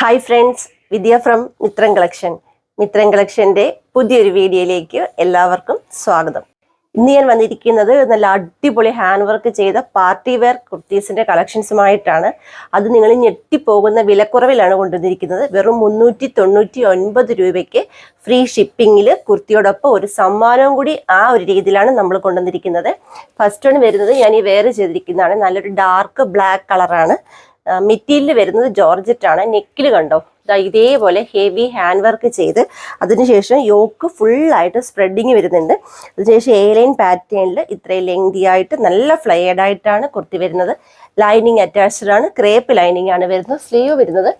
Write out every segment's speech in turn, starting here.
Hi friends Vidya from Mithran collection Mithran കളക്ഷന്റെ പുതിയൊരു വീഡിയോയിലേക്ക് എല്ലാവർക്കും സ്വാഗതം. ഇന്ന് ഞാൻ വന്നിരിക്കുന്നത് നല്ല അടിപൊളി ഹാൻഡ് വർക്ക് ചെയ്ത പാർട്ടി വെയർ കുർത്തീസിന്റെ കളക്ഷൻസുമായിട്ടാണ് അത് നിങ്ങൾ ഞെട്ടിപ്പോകുന്ന വിലക്കുറവിലാണ് കൊണ്ടുവന്നിരിക്കുന്നത്. വെറും മുന്നൂറ്റി തൊണ്ണൂറ്റി ഒൻപത് രൂപയ്ക്ക് ഫ്രീ ഷിപ്പിങ്ങിൽ കുർത്തിയോടൊപ്പം ഒരു സമ്മാനവും കൂടി ആ ഒരു രീതിയിലാണ് നമ്മൾ കൊണ്ടുവന്നിരിക്കുന്നത്. ഫസ്റ്റ് വൺ വരുന്നത് ഞാൻ ഈ വെയർ ചെയ്തിരിക്കുന്നതാണ്. നല്ലൊരു ഡാർക്ക് ബ്ലാക്ക് കളറാണ് മെറ്റീരിയൽ വരുന്നത് ജോർജറ്റ് ആണ് നെക്കിൽ കണ്ടോ ഇതേപോലെ ഹെവി ഹാൻഡ് വർക്ക് ചെയ്ത് അതിനുശേഷം യോക്ക് ഫുള്ളായിട്ട് സ്പ്രെഡിങ് വരുന്നുണ്ട്. അതിനുശേഷം എ ലൈൻ പാറ്റേണിൽ ഇത്രയും ലെങ്തി ആയിട്ട് നല്ല ഫ്ലയേഡ് ആയിട്ടാണ് കുർത്തി വരുന്നത്. ലൈനിങ് അറ്റാച്ച്ഡ് ആണ് ക്രേപ്പ് ലൈനിങ് ആണ് വരുന്നത്. സ്ലീവ് വരുന്നത്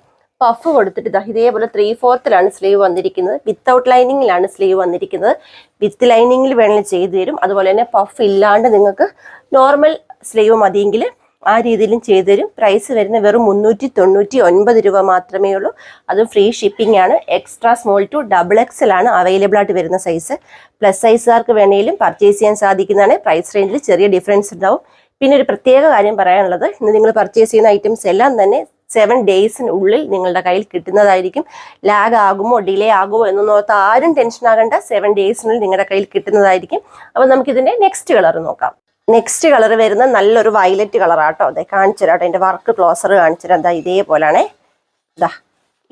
പഫ് കൊടുത്തിട്ട് ഇതാ ഇതേപോലെ ത്രീ ഫോർത്തിലാണ് സ്ലീവ് വന്നിരിക്കുന്നത്. വിത്തൗട്ട് ലൈനിങ്ങിലാണ് സ്ലീവ് വന്നിരിക്കുന്നത്. വിത്ത് ലൈനിങ്ങിൽ വേണമെങ്കിൽ ചെയ്തു തരും. അതുപോലെ തന്നെ പഫ് ഇല്ലാണ്ട് നിങ്ങൾക്ക് നോർമൽ സ്ലീവ് മതിയെങ്കിൽ ആ രീതിയിലും ചെയ്തു തരും പ്രൈസ് വരുന്ന വെറും മുന്നൂറ്റി തൊണ്ണൂറ്റി ഒൻപത് രൂപ മാത്രമേ ഉള്ളൂ. അതും ഫ്രീ ഷിപ്പിംഗ് ആണ്. Extra small to double X L ആണ് അവൈലബിൾ ആയിട്ട് വരുന്ന സൈസ് പ്ലസ് സൈസുകാർക്ക് വേണമെങ്കിലും പർച്ചേസ് ചെയ്യാൻ സാധിക്കുന്നതാണ്. പ്രൈസ് റേഞ്ചിൽ ചെറിയ ഡിഫറൻസ് ഉണ്ടാവും. പിന്നെ ഒരു പ്രത്യേക കാര്യം പറയാനുള്ളത്. ഇന്ന് നിങ്ങൾ പർച്ചേസ് ചെയ്യുന്ന ഐറ്റംസ് എല്ലാം തന്നെ സെവൻ ഡേയ്സിനുള്ളിൽ നിങ്ങളുടെ കയ്യിൽ കിട്ടുന്നതായിരിക്കും. ലാഗ് ആകുമോ ഡിലേ ആകുമോ എന്നൊന്നും ഓർത്ത് ആരും ടെൻഷൻ ആകേണ്ട. സെവൻ ഡേയ്സിനുള്ളിൽ നിങ്ങളുടെ കയ്യിൽ കിട്ടുന്നതായിരിക്കും. അപ്പോൾ നമുക്കിതിന്റെ നെക്സ്റ്റ് കളർ നോക്കാം. നെക്സ്റ്റ് കളർ വരുന്ന നല്ലൊരു വയലറ്റ് കളറാട്ടോ അതെ കാണിച്ചു തരാം എന്റെ വർക്ക് ക്ലോസർ കാണിച്ചു തരാം. എന്താ ഇതേപോലാണേ. ഇതാ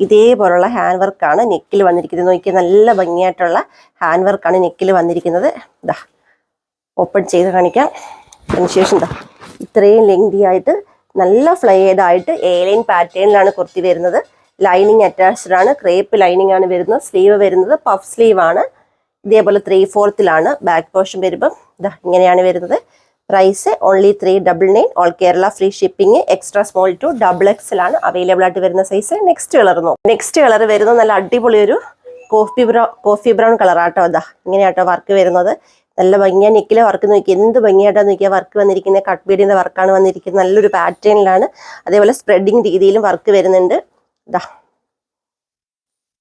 ഇതേപോലുള്ള ഹാൻഡ് വർക്കാണ് നെക്കിൽ വന്നിരിക്കുന്നത്. നോക്കിയാൽ നല്ല ഭംഗിയായിട്ടുള്ള ഹാൻഡ് വർക്കാണ് നെക്കിൽ വന്നിരിക്കുന്നത്. ഇതാ ഓപ്പൺ ചെയ്ത് കാണിക്കാം. അതിനുശേഷം എന്താ ഇത്രയും ലെങ്തി ആയിട്ട് നല്ല ഫ്ലൈഡ് ആയിട്ട് ഏലൈൻ പാറ്റേണിലാണ് കുർത്തി വരുന്നത്. ലൈനിങ് അറ്റാച്ച്ഡ് ആണ് ക്രേപ്പ് ലൈനിങ് ആണ് വരുന്നത് സ്ലീവ് വരുന്നത് പഫ് സ്ലീവ് ആണ്. ഇതേപോലെ ത്രീ ഫോർത്തിലാണ് ബാക്ക് പോർഷൻ വരുമ്പം ഇതാ ഇങ്ങനെയാണ് വരുന്നത്. Price only three double nine all Kerala free shipping extra small to double XL ആണ് അവൈലബിൾ ആയിട്ട് വരുന്ന സൈസ് നെക്സ്റ്റ് കളർ നോക്കും. നെക്സ്റ്റ് കളർ വരുന്നത് നല്ല അടിപൊളി ഒരു കോഫി ബ്രൗൺ കോഫി ബ്രൗൺ കളറാട്ടോ അതാ ഇങ്ങനെയാട്ടോ വർക്ക് വരുന്നത്. നല്ല ഭംഗിയാ. നെക്കിലെ വർക്ക് നോക്കി എന്ത് ഭംഗിയായിട്ടാണ് നോക്കിയാൽ വർക്ക് വന്നിരിക്കുന്നത് കട്ട് ബീഡിന്റെ വർക്കാണ് വന്നിരിക്കുന്നത് നല്ലൊരു പാറ്റേണിലാണ് അതേപോലെ സ്പ്രെഡിങ് രീതിയിലും വർക്ക് വരുന്നുണ്ട്. ഇതാ.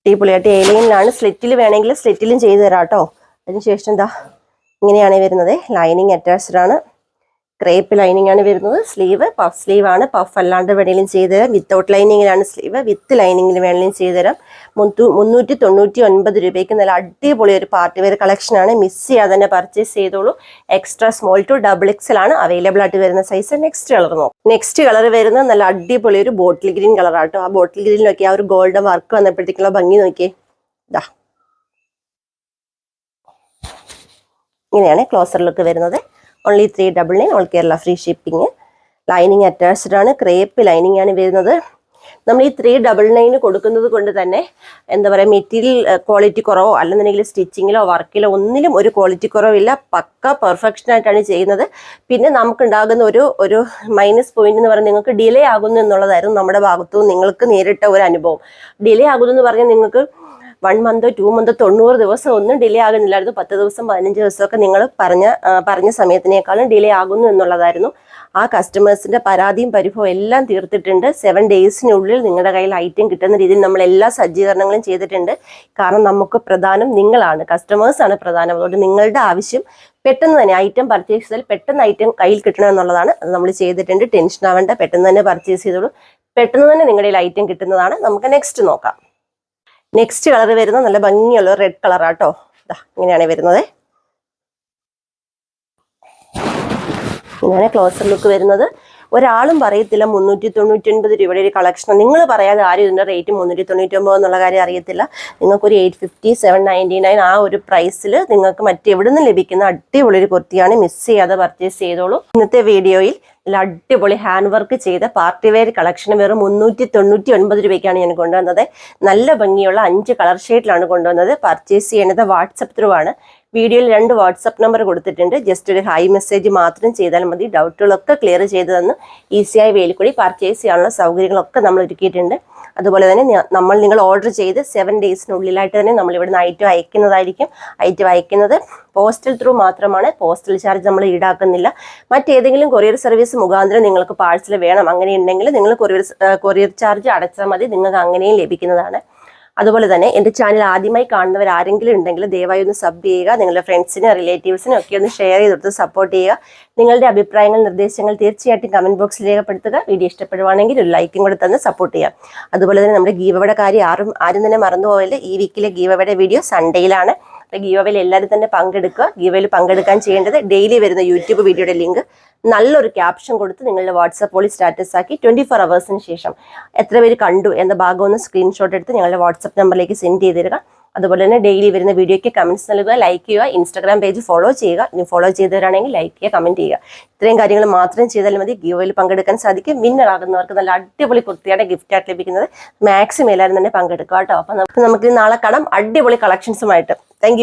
അടിപൊളിയായിട്ട് ഏലിയനിലാണ് സ്ലിറ്റിൽ വേണമെങ്കിൽ സ്ലിറ്റിലും ചെയ്തു തരാം കേട്ടോ അതിനുശേഷം എന്താ ഇങ്ങനെയാണ് വരുന്നത്. ലൈനിങ് അറ്റാച്ച്ഡ് ആണ്. ക്രേപ്പ് ലൈനിങ് ആണ് വരുന്നത്. സ്ലീവ് പഫ് സ്ലീവ് ആണ്. പഫ് അല്ലാണ്ട് വേണേലും ചെയ്തുതരാം വിത്തൗട്ട് ലൈനിങ്ങിലാണ് സ്ലീവ്. വിത്ത് ലൈനിങ്ങിൽ വേണേലും ചെയ്തുതരാം മുന്നൂ മുന്നൂറ്റി തൊണ്ണൂറ്റി ഒൻപത് രൂപയ്ക്ക് നല്ല അടിപൊളി ഒരു പാർട്ടി വെയർ കളക്ഷനാണ്. മിസ് ചെയ്യാതെ തന്നെ പർച്ചേസ് ചെയ്തോളൂ. Extra small to double XL ആണ് അവൈലബിൾ ആയിട്ട് വരുന്ന സൈസ് നെക്സ്റ്റ് കളർ നോക്കും. നെക്സ്റ്റ് കളർ വരുന്നത് നല്ല അടിപൊളി ഒരു ബോട്ടിൽ ഗ്രീൻ കളർ ആട്ടോ ആ ബോട്ടിൽ ഗ്രീൻ നോക്കി ആ ഒരു ഗോൾഡൻ വർക്ക് വന്നപ്പോഴത്തേക്കുള്ള ഭംഗി നോക്കിയേ. ഇതാ ഇങ്ങനെയാണ് ക്ലോസർ ലുക്ക് വരുന്നത്. Only three double nine all Kerala free shipping lining attached ആണ് ക്രേപ്പ് ലൈനിങ് ആണ് വരുന്നത്. നമ്മൾ ഈ ത്രീ ഡബിൾ നയന് കൊടുക്കുന്നത് കൊണ്ട് തന്നെ എന്താ പറയുക മെറ്റീരിയൽ ക്വാളിറ്റി കുറവോ അല്ലെന്നുണ്ടെങ്കിൽ സ്റ്റിച്ചിങ്ങിലോ വർക്കിലോ ഒന്നിലും ഒരു ക്വാളിറ്റി കുറവില്ല. പക്ക പെർഫെക്ഷൻ ആയിട്ടാണ് ചെയ്യുന്നത്. പിന്നെ നമുക്കുണ്ടാകുന്ന ഒരു ഒരു മൈനസ് പോയിന്റ് എന്ന് പറഞ്ഞാൽ നിങ്ങൾക്ക് ഡിലേ ആകുന്നു എന്നുള്ളതായിരുന്നു നമ്മുടെ ഭാഗത്തു നിങ്ങൾക്ക് നേരിട്ട ഒരു അനുഭവം. ഡിലേ ആകുന്നു എന്ന് പറഞ്ഞാൽ നിങ്ങൾക്ക് വൺ മന്തോ ടു മന്തോ തൊണ്ണൂറ് ദിവസം ഒന്നും ഡിലേ ആകുന്നില്ലായിരുന്നു. പത്ത് ദിവസം പതിനഞ്ച് ദിവസമൊക്കെ നിങ്ങൾ പറഞ്ഞ പറഞ്ഞ സമയത്തിനേക്കാളും ഡിലേ ആകുന്നു എന്നുള്ളതായിരുന്നു. ആ കസ്റ്റമേഴ്സിന്റെ പരാതിയും പരിഭവം എല്ലാം തീർത്തിട്ടുണ്ട്. സെവൻ ഡേയ്സിനുള്ളിൽ നിങ്ങളുടെ കയ്യിൽ ഐറ്റം കിട്ടുന്ന രീതിയിൽ നമ്മൾ എല്ലാ സജ്ജീകരണങ്ങളും ചെയ്തിട്ടുണ്ട്. കാരണം നമുക്ക് പ്രധാനം നിങ്ങളാണ്. കസ്റ്റമേഴ്സാണ് പ്രധാനം. അതുകൊണ്ട് നിങ്ങളുടെ ആവശ്യം പെട്ടെന്ന് തന്നെ ഐറ്റം പർച്ചേസ് ചെയ്താൽ പെട്ടെന്ന് ഐറ്റം കയ്യിൽ കിട്ടണം എന്നുള്ളതാണ്. അത് നമ്മൾ ചെയ്തിട്ടുണ്ട്. ടെൻഷൻ ആവേണ്ട. പെട്ടെന്ന് തന്നെ പർച്ചേസ് ചെയ്തോളൂ. പെട്ടെന്ന് തന്നെ നിങ്ങളുടെ ഐറ്റം കിട്ടുന്നതാണ്. നമുക്ക് നെക്സ്റ്റ് നോക്കാം. നെക്സ്റ്റ് കളർ വരുന്നത് നല്ല ഭംഗിയുള്ള റെഡ് കളറാട്ടോ ഇതാ ഇങ്ങനെയാണ് വരുന്നത്. ഇങ്ങനെ ക്ലോസർ ലുക്ക് വരുന്നത്. ഒരാളും പറയത്തില്ല മുന്നൂറ്റി തൊണ്ണൂറ്റി ഒൻപത് രൂപയുടെ ഒരു കളക്ഷൻ നിങ്ങൾ പറയാതെ ആരും ഇതിന്റെ റേറ്റ് മുന്നൂറ്റി തൊണ്ണൂറ്റി ഒമ്പത് എന്നുള്ള കാര്യം അറിയത്തില്ല. നിങ്ങൾക്കൊരു eight fifty seven ninety nine ആ ഒരു പ്രൈസിൽ നിങ്ങൾക്ക് മറ്റെവിടെ നിന്ന് ലഭിക്കുന്ന അടിപൊളി ഒരു കുർത്തിയാണ് മിസ് ചെയ്യാതെ പർച്ചേസ് ചെയ്തോളൂ. ഇന്നത്തെ വീഡിയോയിൽ അടിപൊളി ഹാൻഡ് വർക്ക് ചെയ്ത പാർട്ടി വെയർ കളക്ഷൻ വെറും മുന്നൂറ്റി തൊണ്ണൂറ്റി ഒൻപത് രൂപയ്ക്കാണ് ഞാൻ കൊണ്ടുവന്നത്. നല്ല ഭംഗിയുള്ള അഞ്ച് കളർ ഷെയ്ഡിലാണ് കൊണ്ടുവന്നത്. പർച്ചേസ് ചെയ്യുന്നത് വാട്സപ്പ് ത്രൂ ആണ്. വീഡിയോയിൽ രണ്ട് വാട്സപ്പ് നമ്പർ കൊടുത്തിട്ടുണ്ട്. ജസ്റ്റ് ഒരു ഹൈ മെസ്സേജ് മാത്രം ചെയ്താൽ മതി. ഡൗട്ടുകളൊക്കെ ക്ലിയർ ചെയ്ത് തന്ന് ഈസിയായി വേലി കൂടി പർച്ചേസ് ചെയ്യാനുള്ള സൗകര്യങ്ങളൊക്കെ നമ്മൾ ഒരുക്കിയിട്ടുണ്ട്. അതുപോലെ തന്നെ നമ്മൾ നിങ്ങൾ ഓർഡർ ചെയ്ത് സെവൻ ഡേയ്സിനുള്ളിലായിട്ട് തന്നെ നമ്മൾ ഇവിടുന്ന് ഐറ്റം അയക്കുന്നതായിരിക്കും. ഐറ്റം അയക്കുന്നത് പോസ്റ്റൽ ത്രൂ മാത്രമാണ്. പോസ്റ്റൽ ചാർജ് നമ്മൾ ഈടാക്കുന്നില്ല. മറ്റേതെങ്കിലും കൊറിയർ സർവീസ് മുഖാന്തരം നിങ്ങൾക്ക് പാഴ്സൽ വേണം. അങ്ങനെ ഉണ്ടെങ്കിൽ നിങ്ങൾ കൊറിയർ കൊറിയർ ചാർജ് അടച്ചാൽ മതി. നിങ്ങൾക്ക് അങ്ങനെയും ലഭിക്കുന്നതാണ്. അതുപോലെ തന്നെ എന്റെ ചാനൽ ആദ്യമായി കാണുന്നവർ ആരെങ്കിലും ഉണ്ടെങ്കിൽ ദയവായി ഒന്ന് സബ് ചെയ്യുക നിങ്ങളുടെ ഫ്രണ്ട്സിനും റിലേറ്റീവ്സിനും ഒക്കെ ഒന്ന് ഷെയർ ചെയ്ത് കൊടുത്ത് സപ്പോർട്ട് ചെയ്യുക. നിങ്ങളുടെ അഭിപ്രായങ്ങൾ നിർദ്ദേശങ്ങൾ തീർച്ചയായിട്ടും കമന്റ് ബോക്സിൽ രേഖപ്പെടുത്തുക. വീഡിയോ ഇഷ്ടപ്പെടുവാണെങ്കിൽ ഒരു ലൈക്കും കൂടെ തന്ന് സപ്പോർട്ട് ചെയ്യുക. അതുപോലെ തന്നെ നമ്മുടെ ഗീവയുടെ കാര്യം ആരും ആരും തന്നെ മറന്നുപോകൽ ഈ വീക്കിലെ ഗീവയുടെ വീഡിയോ സൺഡേയിലാണ് അപ്പോൾ ഗീവയിൽ എല്ലാവരും തന്നെ പങ്കെടുക്കുക. ഗീവയിൽ പങ്കെടുക്കാൻ ചെയ്യേണ്ടത് ഡെയിലി വരുന്ന യൂട്യൂബ് വീഡിയോയുടെ ലിങ്ക് നല്ലൊരു ക്യാപ്ഷൻ കൊടുത്ത് നിങ്ങളുടെ വാട്സപ്പ് പോളി സ്റ്റാറ്റസ് ആക്കി ട്വന്റി ഫോർ അവേഴ്സിന് ശേഷം എത്ര പേര് കണ്ടു എന്ന ഭാഗം ഒന്ന് സ്ക്രീൻഷോട്ട് എടുത്ത് ഞങ്ങളുടെ വാട്സപ്പ് നമ്പറിലേക്ക് സെൻഡ് ചെയ്ത് തരിക. അതുപോലെ തന്നെ ഡെയിലി വരുന്ന വീഡിയോയ്ക്ക് കമന്റ്സ് നൽകുക ലൈക്ക് ചെയ്യുക ഇൻസ്റ്റാഗ്രാം പേജ് ഫോളോ ചെയ്യുക. ഇനി ഫോളോ ചെയ്തവരാണെങ്കിൽ ലൈക്ക് ചെയ്യുക കമന്റ് ചെയ്യുക. ഇത്രയും കാര്യങ്ങൾ മാത്രം ചെയ്താൽ മതി. ഗീവയിൽ പങ്കെടുക്കാൻ സാധിക്കും. വിന്നറാകുന്നവർക്ക് നല്ല അടിപൊളി കുർത്തിയാണ് ഗിഫ്റ്റ് ആയിട്ട് ലഭിക്കുന്നത്. മാക്സിമം എല്ലാവരും തന്നെ പങ്കെടുക്കുക കേട്ടോ. അപ്പം നമുക്ക് നമുക്ക് നാളെ കാണാം. അടിപൊളി കളക്ഷൻസുമായിട്ട് താങ്ക്